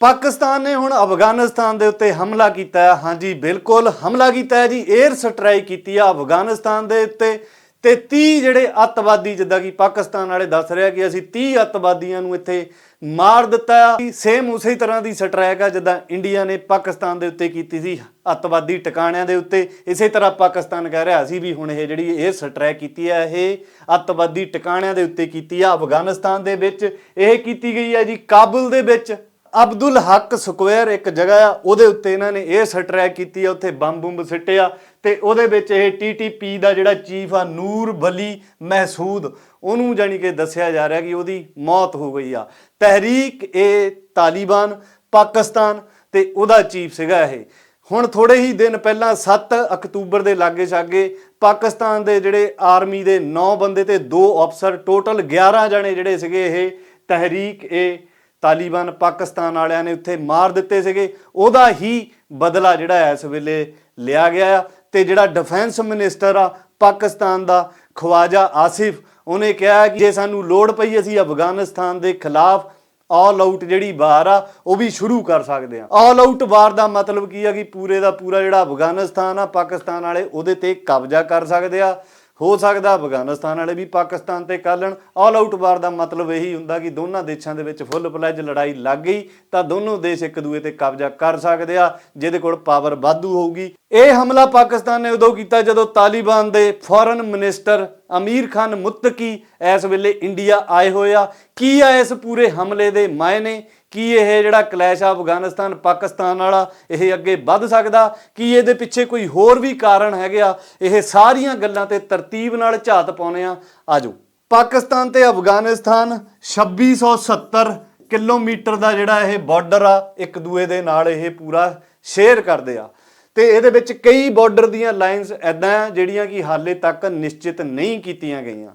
ਪਾਕਿਸਤਾਨ ਨੇ ਹੁਣ ਅਫਗਾਨਿਸਤਾਨ ਦੇ ਉੱਤੇ ਹਮਲਾ ਕੀਤਾ ਹੈ। ਹਾਂਜੀ, ਬਿਲਕੁਲ ਹਮਲਾ ਕੀਤਾ ਹੈ ਜੀ। 에ਅਰ ਸਟ੍ਰਾਈਕ ਕੀਤੀ ਆ ਅਫਗਾਨਿਸਤਾਨ ਦੇ ਉੱਤੇ। ਤੇ 30 ਜਿਹੜੇ ਅੱਤਵਾਦੀ, ਜਿੱਦਾਂ ਕਿ ਪਾਕਿਸਤਾਨ ਵਾਲੇ ਦੱਸ ਰਿਹਾ ਕਿ ਅਸੀਂ 30 ਅੱਤਵਾਦੀਆਂ ਨੂੰ ਇੱਥੇ ਮਾਰ ਦਿੱਤਾ ਸੇਮ ਉਸੇ ਤਰ੍ਹਾਂ ਦੀ ਸਟ੍ਰਾਈਕ ਆ ਜਿੱਦਾਂ ਇੰਡੀਆ ਨੇ ਪਾਕਿਸਤਾਨ ਦੇ ਉੱਤੇ ਕੀਤੀ ਸੀ ਅੱਤਵਾਦੀ ਟਿਕਾਣਿਆਂ ਦੇ ਉੱਤੇ। ਇਸੇ ਤਰ੍ਹਾਂ ਪਾਕਿਸਤਾਨ ਕਹਿ ਰਿਹਾ, ਅਸੀਂ ਵੀ ਹੁਣ ਇਹ ਜਿਹੜੀ ਇਹ ਸਟ੍ਰਾਈਕ ਕੀਤੀ ਹੈ ਇਹ ਅੱਤਵਾਦੀ ਟਿਕਾਣਿਆਂ ਦੇ ਉੱਤੇ ਕੀਤੀ ਆ। ਅਫਗਾਨਿਸਤਾਨ ਦੇ ਵਿੱਚ ਇਹ ਕੀਤੀ ਗਈ ਹੈ ਜੀ, ਕਾਬੁਲ ਦੇ ਵਿੱਚ। ਅਬਦੁਲ ਹੱਕ ਸਕੁਅਰ ਇੱਕ ਜਗ੍ਹਾ ਆ, ਉਹਦੇ ਉੱਤੇ ਇਹਨਾਂ ਨੇ ਇਹ ਸਟ੍ਰੈਕ ਕੀਤੀ ਆ, ਉੱਥੇ ਬੰਬ ਬੰਬ ਸਿੱਟਿਆ ਤੇ ਉਹਦੇ ਵਿੱਚ ਇਹ ਟੀਟੀਪੀ ਦਾ ਜਿਹੜਾ ਚੀਫ ਆ, ਨੂਰ ਬਲੀ ਮਹਿਸੂਦ, ਉਹਨੂੰ ਜਾਨੀ ਕਿ ਦੱਸਿਆ ਜਾ ਰਿਹਾ ਕਿ ਉਹਦੀ ਮੌਤ ਹੋ ਗਈ ਆ। ਤਹਿਰੀਕ ਇਹ ਤਾਲਿਬਾਨ, ਪਾਕਿਸਤਾਨ ਤੇ ਉਹਦਾ ਚੀਫ ਸੀਗਾ ਇਹ। ਹੁਣ ਥੋੜੇ ਹੀ ਦਿਨ ਪਹਿਲਾਂ 7 ਅਕਤੂਬਰ ਦੇ ਲਾਗੇ ਛਾਗੇ ਪਾਕਿਸਤਾਨ ਦੇ ਜਿਹੜੇ ਆਰਮੀ ਦੇ 9 ਬੰਦੇ ਤੇ 2 ਅਫਸਰ, ਟੋਟਲ 11 ਜਣੇ ਜਿਹੜੇ ਸੀਗੇ ਇਹ ਤਹਿਰੀਕ ਇਹ ਤਾਲਿਬਾਨ ਪਾਕਿਸਤਾਨ ਵਾਲਿਆਂ ਨੇ ਉੱਥੇ ਮਾਰ ਦਿੱਤੇ ਸੀਗੇ। ਉਹਦਾ ਹੀ ਬਦਲਾ ਜਿਹੜਾ ਇਸ ਵੇਲੇ ਲਿਆ ਗਿਆ ਆ ਤੇ ਜਿਹੜਾ ਡਿਫੈਂਸ ਮਿਨਿਸਟਰ ਆ ਪਾਕਿਸਤਾਨ ਦਾ, ਖਵਾਜਾ ਆਸਿਫ, ਉਹਨੇ ਕਿਹਾ ਕਿ ਜੇ ਸਾਨੂੰ ਲੋੜ ਪਈ ਅਸੀਂ ਅਫਗਾਨਿਸਤਾਨ ਦੇ ਖਿਲਾਫ ਆਲ ਆਊਟ ਜਿਹੜੀ ਵਾਰ ਆ, ਉਹ ਵੀ ਸ਼ੁਰੂ ਕਰ ਸਕਦੇ ਆ ਆਲ ਆਊਟ ਵਾਰ ਦਾ ਮਤਲਬ ਕੀ ਆ ਕਿ ਪੂਰੇ ਦਾ ਪੂਰਾ ਜਿਹੜਾ ਅਫਗਾਨਿਸਤਾਨ ਆ, ਪਾਕਿਸਤਾਨ ਵਾਲੇ ਉਹਦੇ ਤੇ ਕਬਜ਼ਾ ਕਰ ਸਕਦੇ ਆ। ਹੋ ਸਕਦਾ ਅਫਗਾਨਿਸਤਾਨ ਵਾਲੇ ਵੀ ਪਾਕਿਸਤਾਨ ਤੇ ਕਰ ਲੈਣ। ਆਲ ਆਊਟ ਵਾਰ ਦਾ ਮਤਲਬ ਇਹੀ ਹੁੰਦਾ ਕਿ ਦੋਨਾਂ ਦੇਸ਼ਾਂ ਦੇ ਵਿੱਚ ਫੁੱਲ ਫਲੈਜ ਲੜਾਈ ਲੱਗ ਗਈ, ਤਾਂ ਦੋਨੋਂ ਦੇਸ਼ ਇੱਕ ਦੂਏ ਤੇ ਕਬਜ਼ਾ ਕਰ ਸਕਦੇ ਆ, ਜਿਹਦੇ ਕੋਲ ਪਾਵਰ ਵਾਧੂ ਹੋਊਗੀ। ਇਹ ਹਮਲਾ ਪਾਕਿਸਤਾਨ ਨੇ ਉਦੋਂ ਕੀਤਾ ਜਦੋਂ ਤਾਲਿਬਾਨ ਦੇ ਫੋਰਨ ਮਿਨਿਸਟਰ ਅਮੀਰ ਖਾਨ ਮੁੱਤਕੀ ਇਸ ਵੇਲੇ ਇੰਡੀਆ ਆਏ ਹੋਏ ਆ। ਕੀ ਆ ਇਸ ਪੂਰੇ ਹਮਲੇ ਦੇ ਮਾਇਨੇ? ਕੀ ਇਹ ਜਿਹੜਾ ਕਲੈਸ਼ ਆ ਅਫਗਾਨਿਸਤਾਨ, ਪਾਕਿਸਤਾਨ ਵਾਲਾ, ਇਹ ਅੱਗੇ ਵੱਧ ਸਕਦਾ? ਕੀ ਇਹਦੇ ਪਿੱਛੇ ਕੋਈ ਹੋਰ ਵੀ ਕਾਰਨ ਹੈਗੇ ਆ? ਇਹ ਸਾਰੀਆਂ ਗੱਲਾਂ ਤੇ ਤਰਤੀਬ ਨਾਲ ਝਾਤ ਪਾਉਨੇ ਆ। ਆਜੋ। ਪਾਕਿਸਤਾਨ ਤੇ ਅਫਗਾਨਿਸਤਾਨ 2670 ਕਿਲੋਮੀਟਰ ਦਾ ਜਿਹੜਾ ਇਹ ਬਾਰਡਰ ਆ, ਇੱਕ ਦੂਏ ਦੇ ਨਾਲ ਇਹ ਪੂਰਾ ਸ਼ੇਅਰ ਕਰਦੇ ਆ। ਤੇ ਇਹਦੇ ਵਿੱਚ ਕਈ ਬਾਰਡਰ ਦੀਆਂ ਲਾਈਨਸ ਐਦਾਂ ਆ ਜਿਹੜੀਆਂ ਕਿ ਹਾਲੇ ਤੱਕ ਨਿਸ਼ਚਿਤ ਨਹੀਂ ਕੀਤੀਆਂ ਗਈਆਂ।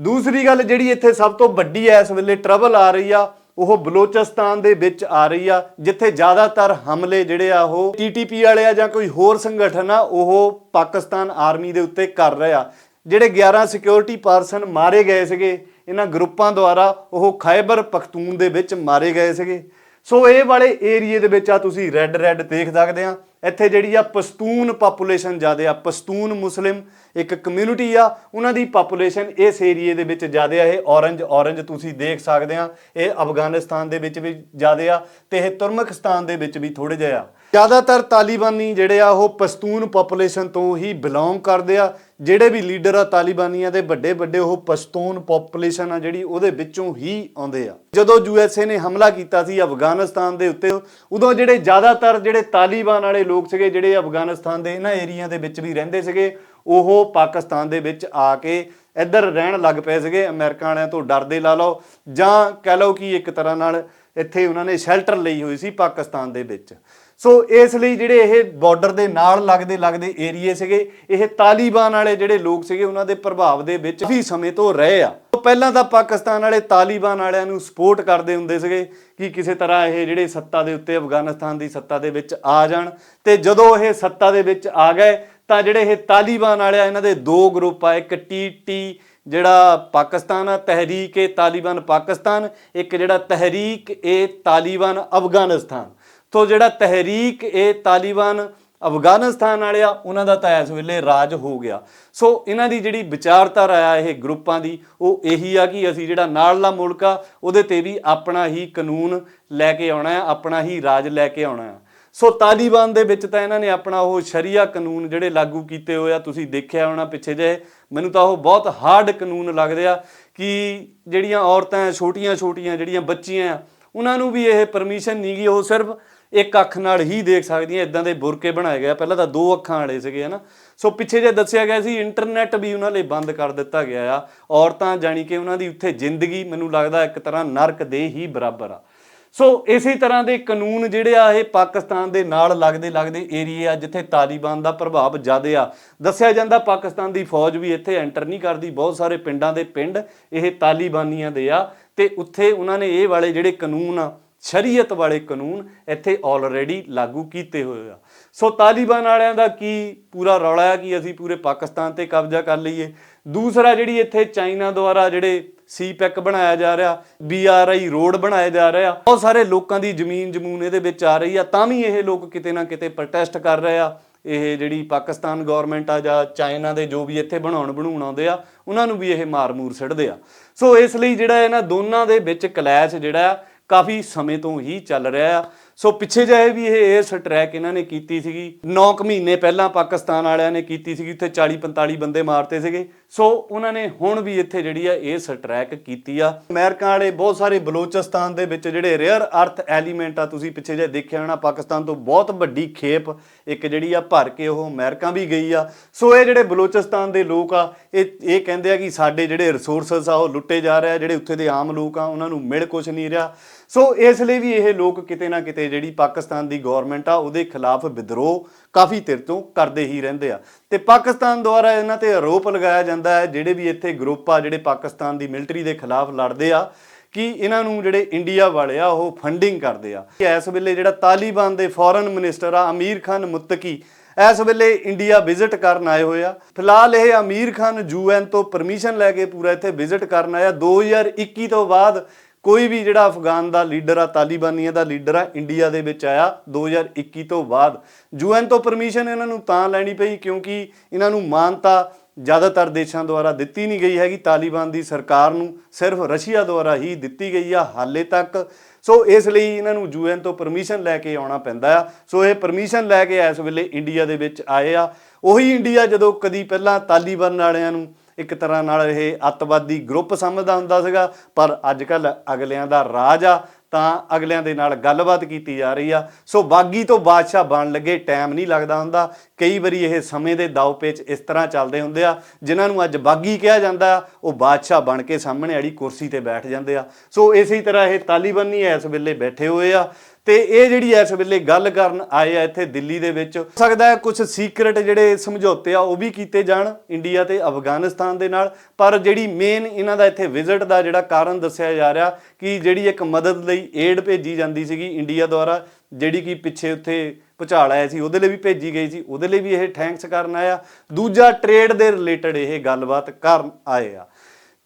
ਦੂਸਰੀ ਗੱਲ ਜਿਹੜੀ ਇੱਥੇ ਸਭ ਤੋਂ ਵੱਡੀ ਐ ਇਸ ਵੇਲੇ ਟਰਬਲ ਆ ਰਹੀ ਆ ਉਹ ਬਲੋਚਿਸਤਾਨ ਦੇ ਵਿੱਚ ਆ ਰਹੀ ਆ, ਜਿੱਥੇ ਜ਼ਿਆਦਾਤਰ ਹਮਲੇ ਜਿਹੜੇ ਆ ਉਹ ਟੀਟੀਪੀ ਵਾਲੇ ਆ ਜਾਂ ਕੋਈ ਹੋਰ ਸੰਗਠਨ ਆ, ਉਹ ਪਾਕਿਸਤਾਨ ਆਰਮੀ ਦੇ ਉੱਤੇ ਕਰ ਰਿਹਾ ਜਿਹੜੇ 11 ਸਿਕਿਉਰਿਟੀ ਪਰਸਨ ਮਾਰੇ ਗਏ ਸੀਗੇ, ਇਹਨਾਂ ਗਰੁੱਪਾਂ ਦੁਆਰਾ ਉਹ ਖੈਬਰ ਪਖਤੂਨ ਦੇ ਵਿੱਚ ਮਾਰੇ ਗਏ ਸੀਗੇ। ਸੋ ਇਹ ਵਾਲੇ ਏਰੀਏ ਦੇ ਵਿੱਚ ਆ, ਤੁਸੀਂ ਰੈੱਡ ਰੈੱਡ ਦੇਖ ਸਕਦੇ ਆ। ਇੱਥੇ ਜਿਹੜੀ ਆ ਪਸ਼ਤੂਨ ਪਾਪੂਲੇਸ਼ਨ ਜ਼ਿਆਦਾ ਆ, ਪਸ਼ਤੂਨ ਮੁਸਲਿਮ ਇੱਕ ਕਮਿਊਨਿਟੀ ਆ, ਉਹਨਾਂ ਦੀ ਪਾਪੂਲੇਸ਼ਨ ਇਸ ਏਰੀਏ ਦੇ ਵਿੱਚ ਜ਼ਿਆਦਾ ਆ, ਇਹ ਔਰੰਜ ਔਰੰਜ ਤੁਸੀਂ ਦੇਖ ਸਕਦੇ ਆ, ਇਹ ਅਫਗਾਨਿਸਤਾਨ ਦੇ ਵਿੱਚ ਵੀ ਜ਼ਿਆਦਾ ਆ ਤੇ ਇਹ ਤੁਰਮਕਸਤਾਨ ਦੇ ਵਿੱਚ ਵੀ ਥੋੜੇ ਜਿਹਾ ਆ। ਜ਼ਿਆਦਾਤਰ ਤਾਲਿਬਾਨੀ ਜਿਹੜੇ ਆ, ਉਹ ਪਸ਼ਤੂਨ ਪਾਪੂਲੇਸ਼ਨ ਤੋਂ ਹੀ ਬਿਲੋਂਗ ਕਰਦੇ ਆ। ਜਿਹੜੇ ਵੀ ਲੀਡਰ ਆ, ਤਾਲਿਬਾਨੀਆਂ ਦੇ ਵੱਡੇ ਵੱਡੇ, ਉਹ ਪਸ਼ਤੂਨ ਪਾਪੂਲੇਸ਼ਨ ਆ ਜਿਹੜੀ ਉਹਦੇ ਵਿੱਚੋਂ ਹੀ ਆਉਂਦੇ ਆ। ਜਦੋਂ ਯੂਐਸਏ ਨੇ ਹਮਲਾ ਕੀਤਾ ਸੀ ਅਫਗਾਨਿਸਤਾਨ ਦੇ ਉੱਤੇ, ਉਦੋਂ ਜਿਹੜੇ ਜ਼ਿਆਦਾਤਰ ਜਿਹੜੇ ਤਾਲਿਬਾਨ ਵਾਲੇ ਲੋਕ ਸੀਗੇ, ਜਿਹੜੇ ਅਫਗਾਨਿਸਤਾਨ ਦੇ ਇਹਨਾਂ ਏਰੀਆ ਦੇ ਵਿੱਚ ਵੀ ਰਹਿੰਦੇ ਸੀਗੇ, ਉਹ ਪਾਕਿਸਤਾਨ ਦੇ ਵਿੱਚ ਆ ਕੇ ਇੱਧਰ ਰਹਿਣ ਲੱਗ ਪਏ ਸੀਗੇ। ਅਮਰੀਕਾ ਵਾਲਿਆਂ ਤੋਂ ਡਰਦੇ ਲਾ ਲਓ, ਜਾਂ ਕਹਿ ਲਓ ਕਿ ਇੱਕ ਤਰ੍ਹਾਂ ਨਾਲ ਇੱਥੇ ਉਹਨਾਂ ਨੇ ਸ਼ੈਲਟਰ ਲਈ ਹੋਈ ਸੀ ਪਾਕਿਸਤਾਨ ਦੇ ਵਿੱਚ। ਸੋ ਇਸ ਲਈ ਜਿਹੜੇ ਇਹ ਬਾਰਡਰ ਦੇ ਨਾਲ ਲੱਗਦੇ ਲੱਗਦੇ ਏਰੀਏ ਸੀਗੇ, ਇਹ ਤਾਲਿਬਾਨ ਵਾਲੇ ਜਿਹੜੇ ਲੋਕ ਸੀਗੇ, ਉਹਨਾਂ ਦੇ ਪ੍ਰਭਾਵ ਦੇ ਵਿੱਚ ਵੀ ਸਮੇਂ ਤੋਂ ਰਹੇ ਆ। ਪਹਿਲਾਂ ਤਾਂ ਪਾਕਿਸਤਾਨ ਵਾਲੇ ਤਾਲਿਬਾਨ ਵਾਲਿਆਂ ਨੂੰ ਸਪੋਰਟ ਕਰਦੇ ਹੁੰਦੇ ਸੀਗੇ ਕਿ ਕਿਸੇ ਤਰ੍ਹਾਂ ਇਹ ਜਿਹੜੇ ਸੱਤਾ ਦੇ ਉੱਤੇ ਅਫਗਾਨਿਸਤਾਨ ਦੀ ਸੱਤਾ ਦੇ ਵਿੱਚ ਆ ਜਾਣ। ਤੇ ਜਦੋਂ ਇਹ ਸੱਤਾ ਦੇ ਵਿੱਚ ਆ ਗਏ, ਤਾਂ ਜਿਹੜੇ ਇਹ ਤਾਲਿਬਾਨ ਵਾਲੇ ਆ, ਇਹਨਾਂ ਦੇ ਦੋ ਗਰੁੱਪ ਆ, ਇੱਕ ਟੀਟੀ ਜਿਹੜਾ ਪਾਕਿਸਤਾਨ ਆ, ਤਹਿਰੀਕ ਏ ਤਾਲਿਬਾਨ ਪਾਕਿਸਤਾਨ, ਇੱਕ ਜਿਹੜਾ ਤਹਿਰੀਕ ਏ ਤਾਲਿਬਾਨ ਅਫਗਾਨਿਸਤਾਨ। ਤੋਂ ਜਿਹੜਾ ਤਹਿਰੀਕ ਇਹ ਤਾਲਿਬਾਨ ਅਫਗਾਨਿਸਤਾਨ ਵਾਲੇ ਆ, ਉਹਨਾਂ ਦਾ ਤਾਂ ਇਸ ਵੇਲੇ ਰਾਜ ਹੋ ਗਿਆ। ਸੋ ਇਹਨਾਂ ਦੀ ਜਿਹੜੀ ਵਿਚਾਰਧਾਰਾ ਆ, ਇਹ ਗਰੁੱਪਾਂ ਦੀ, ਉਹ ਇਹੀ ਆ ਕਿ ਅਸੀਂ ਜਿਹੜਾ ਨਾਲਲਾ ਮੁਲਕ ਆ, ਉਹਦੇ ਤੇ ਵੀ ਆਪਣਾ ਹੀ ਕਾਨੂੰਨ ਲੈ ਕੇ ਆਉਣਾ ਹੈ ਆਪਣਾ ਹੀ ਰਾਜ ਲੈ ਕੇ ਆਉਣਾ ਹੈ ਸੋ ਤਾਲਿਬਾਨ ਦੇ ਵਿੱਚ ਤਾਂ ਇਹਨਾਂ ਨੇ ਆਪਣਾ ਉਹ ਸ਼ਰੀਆ ਕਾਨੂੰਨ ਜਿਹੜੇ ਲਾਗੂ ਕੀਤੇ ਹੋਏ ਆ, ਤੁਸੀਂ ਦੇਖਿਆ ਹੋਣਾ ਪਿੱਛੇ ਜੇ ਮੈਨੂੰ ਤਾਂ ਉਹ ਬਹੁਤ ਹਾਰਡ ਕਾਨੂੰਨ ਲੱਗਦੇ ਆ ਕਿ ਜਿਹੜੀਆਂ ਔਰਤਾਂ, ਛੋਟੀਆਂ-ਛੋਟੀਆਂ ਜਿਹੜੀਆਂ ਬੱਚੀਆਂ ਆ, ਉਹਨਾਂ ਨੂੰ ਵੀ ਇਹ ਪਰਮਿਸ਼ਨ ਨਹੀਂ ਗਈ ਉਹ ਸਿਰਫ ਇੱਕ ਅੱਖ ਨਾਲ ਹੀ ਦੇਖ ਸਕਦੀਆਂ ਇਦਾਂ ਦੇ ਬੁਰਕੇ ਬਣਾਏ ਗਏ ਆ। ਪਹਿਲਾਂ ਤਾਂ ਦੋ ਅੱਖਾਂ ਵਾਲੇ ਸੀਗੇ, ਹਨਾ। ਸੋ ਪਿੱਛੇ ਜੇ ਦੱਸਿਆ ਗਿਆ ਸੀ ਇੰਟਰਨੈਟ ਵੀ ਉਹਨਾਂ ਲਈ ਬੰਦ ਕਰ ਦਿੱਤਾ ਗਿਆ ਆ। ਔਰਤਾਂ ਜਾਣੀ ਕਿ ਉਹਨਾਂ ਦੀ ਉੱਥੇ ਜ਼ਿੰਦਗੀ, ਮੈਨੂੰ ਲੱਗਦਾ ਇੱਕ ਤਰ੍ਹਾਂ ਨਰਕ ਦੇ ਹੀ ਬਰਾਬਰ ਆ। ਸੋ ਇਸੇ ਤਰ੍ਹਾਂ ਦੇ ਕਾਨੂੰਨ ਜਿਹੜੇ ਆ, ਇਹ ਪਾਕਿਸਤਾਨ ਦੇ ਨਾਲ ਲੱਗਦੇ ਲੱਗਦੇ ਏਰੀਏ ਆ, ਜਿੱਥੇ ਤਾਲਿਬਾਨ ਦਾ ਪ੍ਰਭਾਵ ਜ਼ਿਆਦੇ ਆ। ਦੱਸਿਆ ਜਾਂਦਾ ਪਾਕਿਸਤਾਨ ਦੀ ਫੌਜ ਵੀ ਇੱਥੇ ਐਂਟਰ ਨਹੀਂ ਕਰਦੀ। ਬਹੁਤ ਸਾਰੇ ਪਿੰਡਾਂ ਦੇ ਪਿੰਡ ਇਹ ਤਾਲਿਬਾਨੀਆਂ ਦੇ ਆ। ਤੇ ਉੱਥੇ ਉਹਨਾਂ ਨੇ ਇਹ ਵਾਲੇ ਜਿਹੜੇ ਕਾਨੂੰਨ ਆ ਸ਼ਰੀਅਤ ਵਾਲੇ ਕਾਨੂੰਨ ਇੱਥੇ ਆਲਰੇਡੀ ਲਾਗੂ ਕੀਤੇ ਹੋਏ ਆ। ਸੋ ਤਾਲਿਬਾਨ ਵਾਲਿਆਂ ਦਾ ਕੀ ਪੂਰਾ ਰੌਲਾ ਹੈ ਕਿ ਅਸੀਂ ਪੂਰੇ ਪਾਕਿਸਤਾਨ ਤੇ ਕਬਜ਼ਾ ਕਰ ਲਈਏ? ਦੂਸਰਾ ਜਿਹੜੀ ਇੱਥੇ ਚਾਈਨਾ ਦੁਆਰਾ ਜਿਹੜੇ ਸੀਪੈਕ ਬਣਾਇਆ ਜਾ ਰਿਹਾ ਬੀਆਰਆਈ ਰੋਡ ਬਣਾਇਆ ਜਾ ਰਿਹਾ, ਬਹੁਤ ਸਾਰੇ ਲੋਕਾਂ ਦੀ ਜ਼ਮੀਨ ਜਮੂਨ ਇਹਦੇ ਵਿੱਚ ਆ ਰਹੀ ਆ, ਤਾਂ ਵੀ ਇਹ ਲੋਕ ਕਿਤੇ ਨਾ ਕਿਤੇ ਪ੍ਰੋਟੈਸਟ ਕਰ ਰਹੇ ਆ। ਇਹ ਜਿਹੜੀ ਪਾਕਿਸਤਾਨ ਗਵਰਨਮੈਂਟ ਆ ਜਾਂ ਚਾਈਨਾ ਦੇ ਜੋ ਵੀ ਇੱਥੇ ਬਣਾਉਣ ਬਣਾਉਣ ਆਉਂਦੇ ਆ, ਉਹਨਾਂ ਨੂੰ ਵੀ ਇਹ ਮਾਰ-ਮੂਰ ਸਿੱਟਦੇ ਆ। ਸੋ ਇਸ ਲਈ ਜਿਹੜਾ ਇਹਨਾਂ ਦੋਨਾਂ ਦੇ ਵਿੱਚ ਕਲੈਸ਼ ਜਿਹੜਾ ਆ ਕਾਫੀ ਸਮੇਂ ਤੋਂ ਹੀ ਚੱਲ ਰਿਹਾ ਆ। ਸੋ ਪਿੱਛੇ ਜਾਏ ਵੀ ਇਹ 에ਅਰ ਸਟ੍ਰੈਕ ਇਹਨਾਂ ਨੇ ਕੀਤੀ ਸੀਗੀ। 9 ਮਹੀਨੇ ਪਹਿਲਾਂ ਪਾਕਿਸਤਾਨ ਵਾਲਿਆਂ ਨੇ ਕੀਤੀ ਸੀਗੀ, ਉੱਥੇ 40 45 ਬੰਦੇ ਮਾਰਤੇ ਸੀਗੇ। ਸੋ ਉਹਨਾਂ ਨੇ ਹੁਣ ਵੀ ਇੱਥੇ ਜਿਹੜੀ ਆ ਇਹ ਸਟ੍ਰੈਕ ਕੀਤੀ ਆ। ਅਮਰੀਕਾ ਵਾਲੇ ਬਹੁਤ ਸਾਰੇ ਬਲੋਚਿਸਤਾਨ ਦੇ ਵਿੱਚ ਜਿਹੜੇ ਰੇਅਰ ਅਰਥ ਐਲੀਮੈਂਟ ਆ, ਤੁਸੀਂ ਪਿੱਛੇ ਜੇ ਦੇਖਿਆ ਹੋਣਾ, ਪਾਕਿਸਤਾਨ ਤੋਂ ਬਹੁਤ ਵੱਡੀ ਖੇਪ ਇੱਕ ਜਿਹੜੀ ਆ ਭਰ ਕੇ ਉਹ ਅਮਰੀਕਾ ਵੀ ਗਈ ਆ। ਸੋ ਇਹ ਜਿਹੜੇ ਬਲੋਚਿਸਤਾਨ ਦੇ ਲੋਕ ਆ, ਇਹ ਇਹ ਕਹਿੰਦੇ ਆ ਕਿ ਸਾਡੇ ਜਿਹੜੇ ਰਿਸੋਰਸਸ ਆ, ਉਹ ਲੁੱਟੇ ਜਾ ਰਹੇ ਆ, ਜਿਹੜੇ ਉੱਥੇ ਦੇ ਆਮ ਲੋਕ ਆ, ਉਹਨਾਂ ਨੂੰ ਮਿਲ ਕੁਛ ਨਹੀਂ ਰਿਹਾ। ਸੋ ਇਸ ਲਈ ਵੀ ਇਹ ਲੋਕ ਕਿਤੇ ਨਾ ਕਿਤੇ ਜਿਹੜੀ ਪਾਕਿਸਤਾਨ ਦੀ ਗਵਰਨਮੈਂਟ ਆ, ਉਹਦੇ ਖਿਲਾਫ ਵਿਦਰੋਹ ਕਾਫੀ ਧਿਰ ਤੋਂ ਕਰਦੇ ਹੀ ਰਹਿੰਦੇ ਆ। ਤੇ ਪਾਕਿਸਤਾਨ ਦੁਆਰਾ ਇਹਨਾਂ ਤੇ ਆਰੋਪ ਲਗਾਇਆ ਜਾਂਦਾ ਹੈ, ਜਿਹੜੇ ਵੀ ਇੱਥੇ ਗਰੁੱਪ ਆ, ਜਿਹੜੇ ਪਾਕਿਸਤਾਨ ਦੀ ਮਿਲਟਰੀ ਦੇ ਖਿਲਾਫ ਲੜਦੇ ਆ, ਕਿ ਇਹਨਾਂ ਨੂੰ ਜਿਹੜੇ ਇੰਡੀਆ ਵਾਲੇ ਆ, ਉਹ ਫੰਡਿੰਗ ਕਰਦੇ ਆ। ਇਸ ਵੇਲੇ ਜਿਹੜਾ ਤਾਲਿਬਾਨ ਦੇ ਫੋਰਨ ਮਿਨਿਸਟਰ ਆ, ਅਮੀਰ ਖਾਨ ਮੁੱਤਕੀ, ਇਸ ਵੇਲੇ ਇੰਡੀਆ ਵਿਜ਼ਿਟ ਕਰਨ ਆਏ ਹੋਏ ਆ। ਫਿਲਹਾਲ ਇਹ ਅਮੀਰ ਖਾਨ ਯੂਐਨ ਤੋਂ ਪਰਮਿਸ਼ਨ ਲੈ ਕੇ ਪੂਰਾ ਇੱਥੇ ਵਿਜ਼ਿਟ ਕਰਨ ਆਇਆ। 2021 ਤੋਂ ਬਾਅਦ ਕੋਈ ਵੀ ਜਿਹੜਾ ਅਫਗਾਨ ਦਾ ਲੀਡਰ ਆ, ਤਾਲਿਬਾਨੀਆਂ ਦਾ ਲੀਡਰ ਆ, ਇੰਡੀਆ ਦੇ ਵਿੱਚ ਆਇਆ 2021 ਤੋਂ ਬਾਅਦ। ਯੂਐਨ ਤੋਂ ਪਰਮਿਸ਼ਨ ਇਹਨਾਂ ਨੂੰ ਤਾਂ ਲੈਣੀ ਪਈ ਕਿਉਂਕਿ ਇਹਨਾਂ ਨੂੰ ਮਾਨਤਾ ਜ਼ਿਆਦਾਤਰ ਦੇਸ਼ਾਂ ਦੁਆਰਾ ਦਿੱਤੀ ਨਹੀਂ ਗਈ ਹੈਗੀ। ਤਾਲਿਬਾਨ ਦੀ ਸਰਕਾਰ ਨੂੰ ਸਿਰਫ ਰਸ਼ੀਆ ਦੁਆਰਾ ਹੀ ਦਿੱਤੀ ਗਈ ਆ ਹਾਲੇ ਤੱਕ। ਸੋ ਇਸ ਲਈ ਇਹਨਾਂ ਨੂੰ ਯੂਐਨ ਤੋਂ ਪਰਮਿਸ਼ਨ ਲੈ ਕੇ ਆਉਣਾ ਪੈਂਦਾ ਆ। ਸੋ ਇਹ ਪਰਮਿਸ਼ਨ ਲੈ ਕੇ ਇਸ ਵੇਲੇ ਇੰਡੀਆ ਦੇ ਵਿੱਚ ਆਏ ਆ। ਉਹੀ ਇੰਡੀਆ ਜਦੋਂ ਕਦੀ ਪਹਿਲਾਂ ਤਾਲਿਬਾਨ ਵਾਲਿਆਂ ਨੂੰ ਇੱਕ ਤਰ੍ਹਾਂ ਨਾਲ ਇਹ ਅੱਤਵਾਦੀ ਗਰੁੱਪ ਸਮਝਦਾ ਹੁੰਦਾ ਸੀਗਾ ਪਰ ਅੱਜ ਕੱਲ ਅਗਲਿਆਂ ਦਾ ਰਾਜ ਆ ਤਾਂ ਅਗਲਿਆਂ ਦੇ ਨਾਲ ਗੱਲਬਾਤ ਕੀਤੀ ਜਾ ਰਹੀ ਆ। ਸੋ ਬਾਗੀ ਤੋਂ ਬਾਦਸ਼ਾਹ ਬਣ ਲੱਗੇ ਟਾਈਮ ਨਹੀਂ ਲੱਗਦਾ ਹੁੰਦਾ। ਕਈ ਵਾਰੀ ਇਹ ਸਮੇਂ ਦੇ ਦਾਅ ਪੇਚ ਇਸ ਤਰ੍ਹਾਂ ਚੱਲਦੇ ਹੁੰਦੇ ਆ ਜਿਨ੍ਹਾਂ ਨੂੰ ਅੱਜ ਬਾਗੀ ਕਿਹਾ ਜਾਂਦਾ ਆ, ਉਹ ਬਾਦਸ਼ਾਹ ਬਣ ਕੇ ਸਾਹਮਣੇ ਵਾਲੀ ਕੁਰਸੀ ਤੇ ਬੈਠ ਜਾਂਦੇ ਆ। ਸੋ ਇਸੇ ਤਰ੍ਹਾਂ ਇਹ ਤਾਲਿਬਾਨੀ ਇਸ ਵੇਲੇ ਬੈਠੇ ਹੋਏ ਆ। ਤੇ ਇਹ ਜਿਹੜੀ ਇਸ ਵੇਲੇ ਗੱਲ ਕਰਨ ਆਏ ਆ ਇੱਥੇ ਦਿੱਲੀ ਦੇ ਵਿੱਚ, ਹੋ ਸਕਦਾ ਹੈ ਕੁਝ ਸੀਕ੍ਰੇਟ ਜਿਹੜੇ ਸਮਝੌਤੇ ਆ ਉਹ ਵੀ ਕੀਤੇ ਜਾਣ ਇੰਡੀਆ ਤੇ ਅਫਗਾਨਿਸਤਾਨ ਦੇ ਨਾਲ, ਪਰ ਜਿਹੜੀ ਮੇਨ ਇਹਨਾਂ ਦਾ ਇੱਥੇ ਵਿਜ਼ਿਟ ਦਾ ਜਿਹੜਾ ਕਾਰਨ ਦੱਸਿਆ ਜਾ ਰਿਹਾ ਕਿ ਜਿਹੜੀ ਇੱਕ ਮਦਦ ਲਈ ਏਡ ਭੇਜੀ ਜਾਂਦੀ ਸੀਗੀ ਇੰਡੀਆ ਦੁਆਰਾ, ਜਿਹੜੀ ਕਿ ਪਿੱਛੇ ਉੱਥੇ ਭੁਚਾਲ ਆਇਆ ਸੀ, ਉਹਦੇ ਲਈ ਵੀ ਭੇਜੀ ਗਈ ਸੀ, ਉਹਦੇ ਲਈ ਵੀ ਇਹ ਥੈਂਕਸ ਕਰਨ ਆਇਆ। ਦੂਜਾ ਟ੍ਰੇਡ ਦੇ ਰਿਲੇਟਡ ਇਹ ਗੱਲਬਾਤ ਕਰਨ ਆਏ ਆ।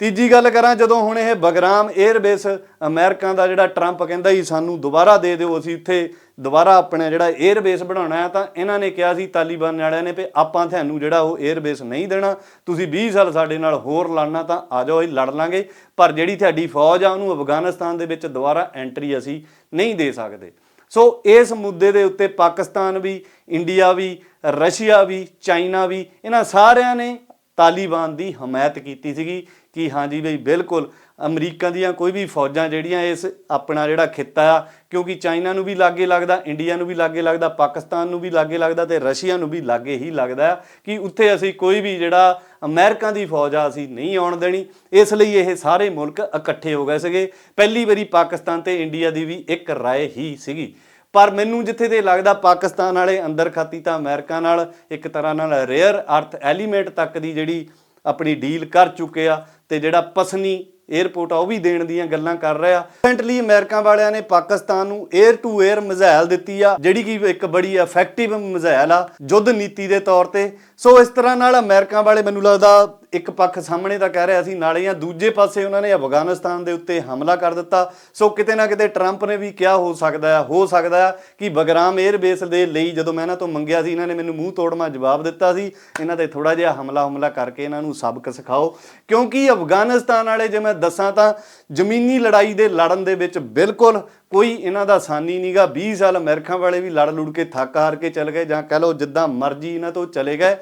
ਤੀਜੀ ਗੱਲ ਕਰਾਂ, ਜਦੋਂ ਹੁਣ ਇਹ ਬਗਰਾਮ 에ਅਰਬੇਸ ਅਮਰੀਕਾ ਦਾ ਜਿਹੜਾ ਟਰੰਪ ਕਹਿੰਦਾ ਹੀ ਸਾਨੂੰ ਦੁਬਾਰਾ ਦੇ ਦਿਓ, ਅਸੀਂ ਇੱਥੇ ਦੁਬਾਰਾ ਆਪਣਾ ਜਿਹੜਾ 에ਅਰਬੇਸ ਬਣਾਉਣਾ ਹੈ, ਤਾਂ ਇਹਨਾਂ ਨੇ ਕਿਹਾ ਸੀ ਤਾਲੀਬਾਨ ਵਾਲਿਆਂ ਨੇ ਵੀ ਆਪਾਂ ਤੁਹਾਨੂੰ ਜਿਹੜਾ ਉਹ 에ਅਰਬੇਸ ਨਹੀਂ ਦੇਣਾ, ਤੁਸੀਂ 20 ਸਾਲ ਸਾਡੇ ਨਾਲ ਹੋਰ ਲੜਨਾ, ਤਾਂ ਆ ਜਾਓ, ਅਸੀਂ ਲੜ ਲਾਂਗੇ। ਪਰ ਜਿਹੜੀ ਤੁਹਾਡੀ ਫੌਜ ਆ, ਉਹਨੂੰ ਅਫਗਾਨਿਸਤਾਨ ਦੇ ਵਿੱਚ ਦੁਬਾਰਾ ਐਂਟਰੀ ਅਸੀਂ ਨਹੀਂ ਦੇ ਸਕਦੇ। ਸੋ ਇਸ ਮੁੱਦੇ ਦੇ ਉੱਤੇ ਪਾਕਿਸਤਾਨ ਵੀ, ਇੰਡੀਆ ਵੀ, ਰਸ਼ੀਆ ਵੀ, ਚਾਈਨਾ ਵੀ, ਇਹਨਾਂ ਸਾਰਿਆਂ ਨੇ ਤਾਲੀਬਾਨ ਦੀ ਹਮਾਇਤ ਕੀਤੀ ਸੀਗੀ। ਕਿ ਹਾਂਜੀ ਬਈ, ਬਿਲਕੁਲ। ਅਮਰੀਕਾ ਦੀਆਂ ਕੋਈ ਵੀ ਫੌਜਾਂ ਜਿਹੜੀਆਂ ਇਸ ਆਪਣਾ ਜਿਹੜਾ ਖਿੱਤਾ ਆ, ਕਿਉਂਕਿ ਚਾਈਨਾ ਨੂੰ ਵੀ ਲਾਗੇ ਲੱਗਦਾ, ਇੰਡੀਆ ਨੂੰ ਵੀ ਲਾਗੇ ਲੱਗਦਾ, ਪਾਕਿਸਤਾਨ ਨੂੰ ਵੀ ਲਾਗੇ ਲੱਗਦਾ ਤੇ ਰਸ਼ੀਆ ਨੂੰ ਵੀ ਲਾਗੇ ਹੀ ਲੱਗਦਾ ਆ ਕਿ ਉੱਥੇ ਅਸੀਂ ਕੋਈ ਵੀ ਜਿਹੜਾ ਅਮਰੀਕਾ ਦੀ ਫੌਜ ਆ, ਅਸੀਂ ਨਹੀਂ ਆਉਣ ਦੇਣੀ। ਇਸ ਲਈ ਇਹ ਸਾਰੇ ਮੁਲਕ ਇਕੱਠੇ ਹੋ ਗਏ ਸੀਗੇ। ਪਹਿਲੀ ਵਾਰੀ ਪਾਕਿਸਤਾਨ ਤੇ ਇੰਡੀਆ ਦੀ ਵੀ ਇੱਕ ਰਾਏ ਹੀ ਸੀਗੀ। ਪਰ ਮੈਨੂੰ ਜਿੱਥੇ ਤੇ ਲੱਗਦਾ ਪਾਕਿਸਤਾਨ ਵਾਲੇ ਅੰਦਰ ਖਾਤੀ ਤਾਂ ਅਮਰੀਕਾ ਨਾਲ, ਇੱਕ ਤਰ੍ਹਾਂ ਨਾਲ ਰੇਅਰ ਅਰਥ ਐਲੀਮੈਂਟ ਤੱਕ ਦੀ ਜਿਹੜੀ ਆਪਣੀ ਡੀਲ ਕਰ ਚੁੱਕੇ ਆ ਤੇ ਜਿਹੜਾ ਪਸਨੀ 에어ਪੋਰਟ ਆ, ਉਹ ਵੀ ਦੇਣ ਦੀਆਂ ਗੱਲਾਂ ਕਰ ਰਿਹਾ। ਰਿਸੈਂਟਲੀ ਅਮਰੀਕਾ ਵਾਲਿਆਂ ਨੇ ਪਾਕਿਸਤਾਨ ਨੂੰ 에ਅਰ ਟੂ 에ਅਰ ਮਿਜ਼ਾਈਲ ਦਿੱਤੀ ਆ, ਜਿਹੜੀ ਕਿ ਇੱਕ ਬੜੀ ਇਫੈਕਟਿਵ ਮਿਜ਼ਾਈਲ ਆ ਯੁੱਧ ਨੀਤੀ ਦੇ ਤੌਰ ਤੇ। ਸੋ ਇਸ ਤਰ੍ਹਾਂ ਨਾਲ ਅਮਰੀਕਾ ਵਾਲੇ ਮੈਨੂੰ ਲੱਗਦਾ ਇੱਕ ਪੱਖ ਸਾਹਮਣੇ ਤਾਂ ਕਹਿ ਰਿਹਾ ਸੀ, ਨਾਲੇ ਜਾਂ ਦੂਜੇ ਪਾਸੇ ਉਹਨਾਂ ਨੇ ਅਫਗਾਨਿਸਤਾਨ ਦੇ ਉੱਤੇ ਹਮਲਾ ਕਰ ਦਿੱਤਾ। ਸੋ ਕਿਤੇ ਨਾ ਕਿਤੇ ਟਰੰਪ ਨੇ ਵੀ ਕਿਹਾ ਹੋ ਸਕਦਾ ਹੈ, ਹੋ ਸਕਦਾ ਹੈ ਕਿ ਬਗਰਾਮ 에ਅਰਬੇਸ ਦੇ ਲਈ ਜਦੋਂ ਮੈਂ ਇਹਨਾਂ ਤੋਂ ਮੰਗਿਆ ਸੀ, ਇਹਨਾਂ ਨੇ ਮੈਨੂੰ ਮੂੰਹ ਤੋੜਮਾ ਜਵਾਬ ਦਿੱਤਾ ਸੀ। ਇਹਨਾਂ ਤੇ ਥੋੜਾ ਜਿਹਾ ਹਮਲਾ ਹਮਲਾ ਕਰਕੇ ਇਹਨਾਂ ਨੂੰ ਸਬਕ ਸਿਖਾਓ। ਕਿਉਂਕਿ ਅਫਗਾਨਿਸਤਾਨ ਵਾਲੇ ਜੇ ਮੈਂ ਦੱਸਾਂ ਤਾਂ ਜ਼ਮੀਨੀ ਲੜਾਈ ਦੇ ਲੜਨ ਦੇ ਵਿੱਚ ਬਿਲਕੁਲ ਕੋਈ ਇਹਨਾਂ ਦਾ ਆਸਾਨੀ ਨਹੀਂਗਾ 20 ਸਾਲ ਅਮਰੀਕਾ ਵਾਲੇ ਵੀ ਲੜ ਲੁੜ ਕੇ ਥੱਕ ਹਾਰ ਕੇ ਚਲੇ ਗਏ ਜਾਂ ਕਹ ਲਓ ਜਿੱਦਾਂ ਮਰਜ਼ੀ ਇਹਨਾਂ ਤੋਂ ਚਲੇ ਗਏ।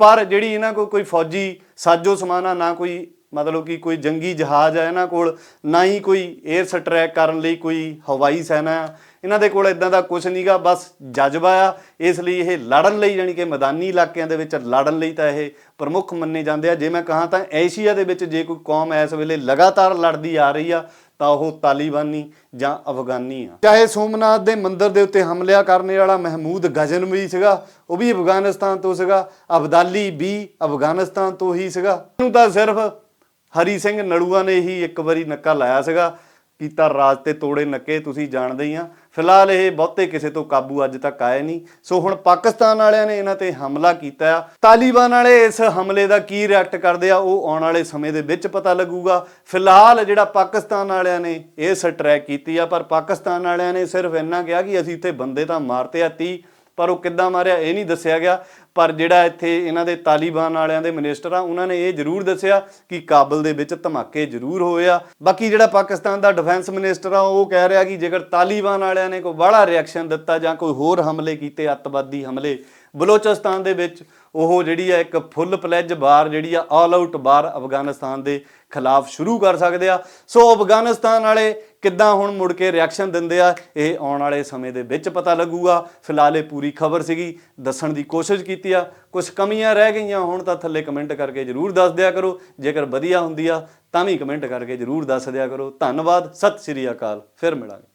ਪਰ ਜਿਹੜੀ ਇਹਨਾਂ ਕੋਲ ਕੋਈ ਫੌਜੀ ਸਾਜੋ ਸਮਾਨਾ ਨਾ ਕੋਈ ਮਤਲਬ ਕਿ ਕੋਈ ਜੰਗੀ ਜਹਾਜ਼ ਆ ਇਹਨਾਂ ਕੋਲ, ਨਾ ਹੀ ਕੋਈ 에ਅਰ ਸਟ੍ਰੈਕ ਕਰਨ ਲਈ ਕੋਈ ਹਵਾਈ ਸੈਨਾ ਆ, ਇਹਨਾਂ ਦੇ ਕੋਲ ਇਦਾਂ ਦਾ ਕੁਝ ਨਹੀਂਗਾ ਬਸ ਜਜ਼ਬਾ ਆ। ਇਸ ਲਈ ਇਹ ਲੜਨ ਲਈ ਯਾਨੀ ਕਿ ਮੈਦਾਨੀ ਇਲਾਕਿਆਂ ਦੇ ਵਿੱਚ ਲੜਨ ਲਈ ਤਾਂ ਇਹ ਪ੍ਰਮੁੱਖ ਮੰਨੇ ਜਾਂਦੇ ਆ। ਜੇ ਮੈਂ ਕਹਾਂ ਤਾਂ ਏਸ਼ੀਆ ਦੇ ਵਿੱਚ ਜੇ ਕੋਈ ਕੌਮ ਇਸ ਵੇਲੇ ਲਗਾਤਾਰ ਲੜਦੀ ਆ ਰਹੀ ਆ ਤਾਂ ਉਹ ਤਾਲਿਬਾਨੀ ਜਾਂ ਅਫਗਾਨੀ ਆ। ਚਾਹੇ ਸੋਮਨਾਥ ਦੇ ਮੰਦਿਰ ਦੇ ਉੱਤੇ ਹਮਲਿਆ ਕਰਨੇ ਵਾਲਾ ਮਹਿਮੂਦ ਗਜ਼ਨਵੀ ਸੀਗਾ, ਉਹ ਵੀ ਅਫਗਾਨਿਸਤਾਨ ਤੋਂ ਸੀਗਾ, ਅਬਦਾਲੀ ਵੀ ਅਫਗਾਨਿਸਤਾਨ ਤੋਂ ਹੀ ਸੀਗਾ। ਉਹਨੂੰ ਤਾਂ ਸਿਰਫ ਹਰੀ ਸਿੰਘ ਨਲੂਆ ਨੇ ਹੀ ਇੱਕ ਵਾਰੀ ਨੱਕਾ ਲਾਇਆ ਸੀਗਾ। ਕੀਤਾ ਰਾਜ ਤੇ ਤੋੜੇ ਨੱਕੇ, ਤੁਸੀਂ ਜਾਣਦੇ ਹੀ ਆ। ਫਿਲਹਾਲ ਇਹ ਬਹੁਤੇ ਕਿਸੇ ਤੋਂ ਕਾਬੂ ਅੱਜ ਤੱਕ ਆਏ ਨਹੀਂ। ਸੋ ਹੁਣ ਪਾਕਿਸਤਾਨ ਵਾਲਿਆਂ ਨੇ ਇਹਨਾਂ ਤੇ ਹਮਲਾ ਕੀਤਾ ਆ। ਤਾਲਿਬਾਨ ਵਾਲੇ ਇਸ ਹਮਲੇ ਦਾ ਕੀ ਰਿਐਕਟ ਕਰਦੇ ਆ, ਉਹ ਆਉਣ ਵਾਲੇ ਸਮੇਂ ਦੇ ਵਿੱਚ ਪਤਾ ਲੱਗੂਗਾ। ਫਿਲਹਾਲ ਜਿਹੜਾ ਪਾਕਿਸਤਾਨ ਵਾਲਿਆਂ ਨੇ ਇਹ ਸਟ੍ਰੈਕ ਕੀਤੀ ਆ, ਪਰ ਪਾਕਿਸਤਾਨ ਵਾਲਿਆਂ ਨੇ ਸਿਰਫ ਇੰਨਾ ਕਿਹਾ ਕਿ ਅਸੀਂ ਇੱਥੇ ਬੰਦੇ ਤਾਂ ਮਾਰਤੇ ਆ 30 ਪਰ ਉਹ ਕਿੱਦਾਂ ਮਾਰਿਆ ਇਹ ਨਹੀਂ ਦੱਸਿਆ ਗਿਆ। ਪਰ ਜਿਹੜਾ ਇੱਥੇ ਇਹਨਾਂ ਦੇ ਤਾਲਿਬਾਨ ਵਾਲਿਆਂ ਦੇ ਮਿਨਿਸਟਰ ਆ, ਉਹਨਾਂ ਨੇ ਇਹ ਜ਼ਰੂਰ ਦੱਸਿਆ ਕਿ ਕਾਬਲ ਦੇ ਵਿੱਚ ਧਮਾਕੇ ਜ਼ਰੂਰ ਹੋਏ ਆ। ਬਾਕੀ ਜਿਹੜਾ ਪਾਕਿਸਤਾਨ ਦਾ ਡਿਫੈਂਸ ਮਿਨਿਸਟਰ ਆ, ਉਹ ਕਹਿ ਰਿਹਾ ਕਿ ਜੇਕਰ ਤਾਲਿਬਾਨ ਵਾਲਿਆਂ ਨੇ ਕੋਈ ਬੜਾ ਰਿਐਕਸ਼ਨ ਦਿੱਤਾ ਜਾਂ ਕੋਈ ਹੋਰ ਹਮਲੇ ਕੀਤੇ, ਅੱਤਵਾਦੀ ਹਮਲੇ ਬਲੋਚਿਸਤਾਨ ਦੇ ਵਿੱਚ ਉਹ ਜਿਹੜੀ ਆ ਇੱਕ ਫੁੱਲ ਪਲੇਜ ਬਾਰ ਜਿਹੜੀ ਆ ਆਲ ਆਊਟ ਬਾਰ ਅਫਗਾਨਿਸਤਾਨ ਦੇ ਖਿਲਾਫ ਸ਼ੁਰੂ ਕਰ ਸਕਦੇ ਆ। ਸੋ ਅਫਗਾਨਿਸਤਾਨ ਵਾਲੇ ਕਿੱਦਾਂ ਹੁਣ ਮੁੜ ਕੇ ਰਿਐਕਸ਼ਨ ਦਿੰਦੇ ਆ, ਇਹ ਆਉਣ ਵਾਲੇ ਸਮੇਂ ਦੇ ਵਿੱਚ ਪਤਾ ਲੱਗੂਗਾ। ਫਿਲਹਾਲ ਇਹ ਪੂਰੀ ਖਬਰ ਸੀਗੀ, ਦੱਸਣ ਦੀ ਕੋਸ਼ਿਸ਼ ਕੀਤੀ ਆ। ਕੁਝ ਕਮੀਆਂ ਰਹਿ ਗਈਆਂ ਹੁਣ ਤਾਂ ਥੱਲੇ ਕਮੈਂਟ ਕਰਕੇ ਜਰੂਰ ਦੱਸ ਦਿਆ ਕਰੋ। ਜੇਕਰ ਵਧੀਆ ਹੁੰਦੀ ਆ, ਤਾਂ ਵੀ ਕਮੈਂਟ ਕਰਕੇ ਜਰੂਰ ਦੱਸ ਦਿਆ ਕਰੋ। ਧੰਨਵਾਦ, ਸਤਿ ਸ਼੍ਰੀ ਅਕਾਲ, ਫਿਰ ਮਿਲਾਂਗੇ।